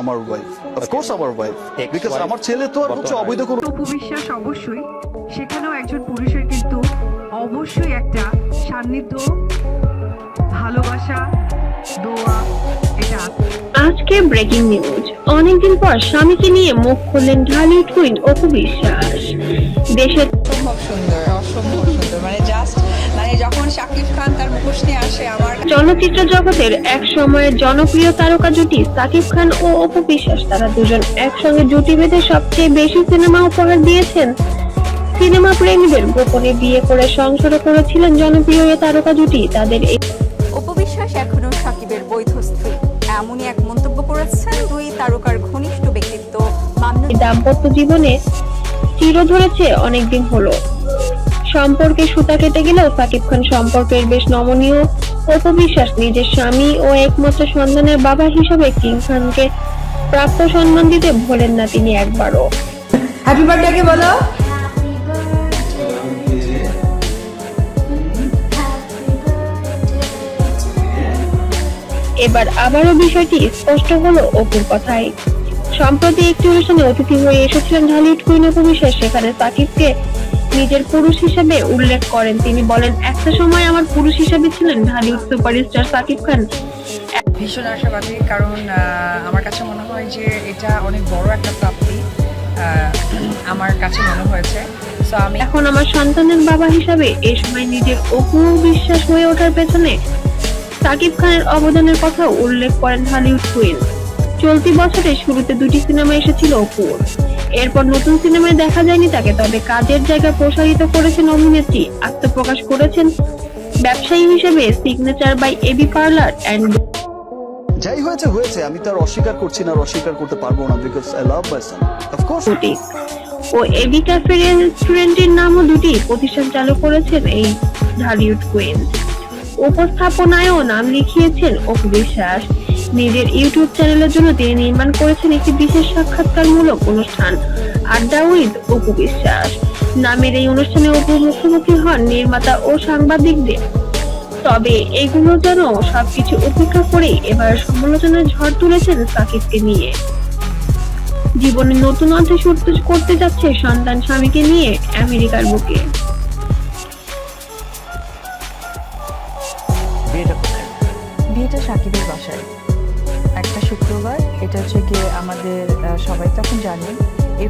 আমার wife of course আমার wife because আমার ছেলে তো আর হচ্ছে অবৈধ কোনো অবশ্যই সেখানেও একজন পুরুষের কিন্তু অবশ্যই একটা সান্নিধ্য ভালোবাসা দোয়া এটা আজকে ব্রেকিং নিউজ অনেকদিন পর স্বামীকে নিয়ে মুখ খুললেন ঢালিউড কুইন অপু বিশ্বাস দেশের অসম্ভব সুন্দর অসম্ভব সুন্দর। মানে জাস্ট মানে যখন শাকিব খান তার মুখোশ নিয়ে আসে আমার চলচ্চিত্র জগতের এক সময়ের জনপ্রিয় তারকা জুটি সাকিব খান ও অপু বিশ্বাস তারা দুজন একসঙ্গে জুটি বেঁধে সবচেয়ে বেশি সিনেমা উপহার দিয়েছেন। সিনেমা প্রেমীদের গোপনে বিয়ে করে সংসার করেছিলেন জনপ্রিয় এই তারকা জুটি তাদের এই উপবিশ্বাস এখনও সাকিবের বৈধ স্ত্রী এমনই এক মন্তব্য করেছেন দুই তারকার ঘনিষ্ঠ ব্যক্তিত্ব দাম্পত্য জীবনে চির ধরেছে অনেকদিন হলো। সম্পর্কে সুতা কেটে গেলেও সাকিব খান সম্পর্কের বেশ নমনীয় অপবিশ্বাস নিজের স্বামী ও একমাত্র সন্তানের বাবা হিসেবে কিং খানকে প্রাপ্ত সম্মান দিতে ভোলেন না তিনি একবারও। হ্যাপি বার্থডে বলো? এবার আবারও বিষয়টি স্পষ্ট হলো অপুর কথায়। সম্প্রতি একটি অনুষ্ঠানে অতিথি হয়ে এসেছিলেন ঢালিউড কুইন অপবিশ্বাস সেখানে সাকিবকে নিজের পুরুষ হিসেবে উল্লেখ করেন। তিনি বলেন একটা সময় আমার পুরুষ হিসেবে ছিলেন ঢালিউড সুপারস্টার সাকিব খান। ভীষণ আশাবাদী কারণ আমার কাছে মনে হয় যে এটা অনেক বড় একটা প্রাপ্তি আমার কাছে মনে হয়েছে। সো আমি এখন আমার সন্তানের বাবা হিসাবে এই সময় নিজের অপু বিশ্বাস হয়ে ওঠার পেছনে সাকিব খানের অবদানের কথা উল্লেখ করেন হলিউড কুইন চলতি বছরের শুরুতে দুটি সিনেমা এসেছিল অপুর। এরপর নতুন সিনেমায় দেখা যায়নি তাকে তবে কাজের জায়গা প্রসারিত করেছেন অভিনেত্রী আত্মপ্রকাশ করেছেন ব্যবসায়ী হিসেবে signature by A B parlour and যাই হয়েছে হয়েছে। আমি তার অস্বীকার করছি না অস্বীকার করতে পারব না because I love my son of course boutique O AB cafe রেস্টুরেন্টের নামও দুটি প্রতিষ্ঠান চালু করেছেন এই ঢালিউড কুইন উপস্থাপনায়ও নাম লিখিয়েছেন অপু বিশ্বাস নিজের ইউটিউব চ্যানেলের জন্য তিনি নির্মাণ করেছেন একটি বিশেষ সাক্ষাৎকারমূলক অনুষ্ঠান আড্ডা উইথ অপু বিশ্বাস। নামের এই অনুষ্ঠানে অপু মুখোমুখি হন নির্মাতা ও সাংবাদিকদের। তবে এগুলো যেন সবকিছু উপেক্ষা করে এবার সমালোচনার ঝড় তুলেছেন সাকিবকে নিয়ে। জীবনে নতুন অধ্যায় শুরু করতে যাচ্ছে সন্তান স্বামীকে নিয়ে আমেরিকার বুকে। বিয়েটা সাকিবের বাসায়। একটা শুক্রবার এটা হচ্ছে গিয়ে আমাদের সবাই তখন জানেন।